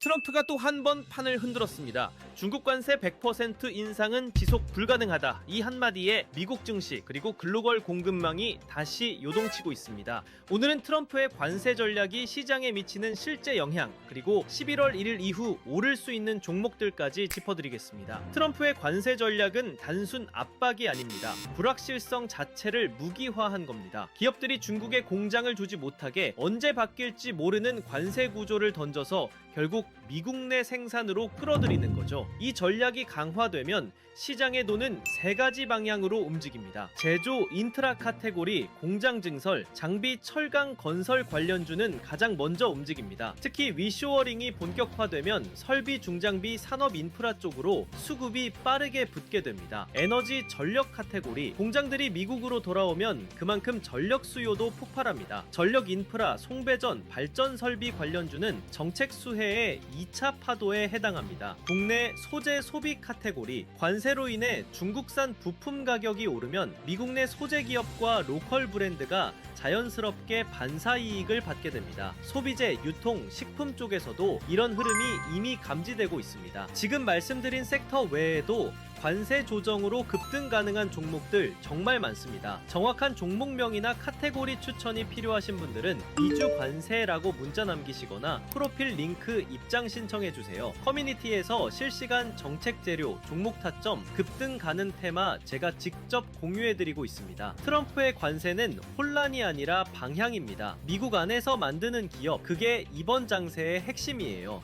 트럼프가 또 한 번 판을 흔들었습니다. 중국 관세 100% 인상은 지속 불가능하다. 이 한마디에 미국 증시 그리고 글로벌 공급망이 다시 요동치고 있습니다. 오늘은 트럼프의 관세 전략이 시장에 미치는 실제 영향 그리고 11월 1일 이후 오를 수 있는 종목들까지 짚어드리겠습니다. 트럼프의 관세 전략은 단순 압박이 아닙니다. 불확실성 자체를 무기화한 겁니다. 기업들이 중국에 공장을 두지 못하게 언제 바뀔지 모르는 관세 구조를 던져서 결국 미국 내 생산으로 끌어들이는 거죠. 이 전략이 강화되면 시장의 돈은 세 가지 방향으로 움직입니다. 제조, 인트라 카테고리, 공장 증설, 장비, 철강, 건설 관련주는 가장 먼저 움직입니다. 특히 위쇼어링이 본격화되면 설비, 중장비, 산업 인프라 쪽으로 수급이 빠르게 붙게 됩니다. 에너지, 전력 카테고리, 공장들이 미국으로 돌아오면 그만큼 전력 수요도 폭발합니다. 전력 인프라, 송배전, 발전 설비 관련주는 정책 수혜 의 2차 파도에 해당합니다. 국내 소재 소비 카테고리, 관세로 인해 중국산 부품 가격이 오르면 미국 내 소재 기업과 로컬 브랜드가 자연스럽게 반사 이익을 받게 됩니다. 소비재, 유통, 식품 쪽에서도 이런 흐름이 이미 감지되고 있습니다. 지금 말씀드린 섹터 외에도 관세 조정으로 급등 가능한 종목들 정말 많습니다. 정확한 종목명이나 카테고리 추천이 필요하신 분들은 이주 관세라고 문자 남기시거나 프로필 링크 입장 신청해 주세요. 커뮤니티에서 실시간 정책 재료, 종목 타점, 급등 가는 테마 제가 직접 공유해 드리고 있습니다. 트럼프의 관세는 혼란이 아니라 방향입니다. 미국 안에서 만드는 기업, 그게 이번 장세의 핵심이에요.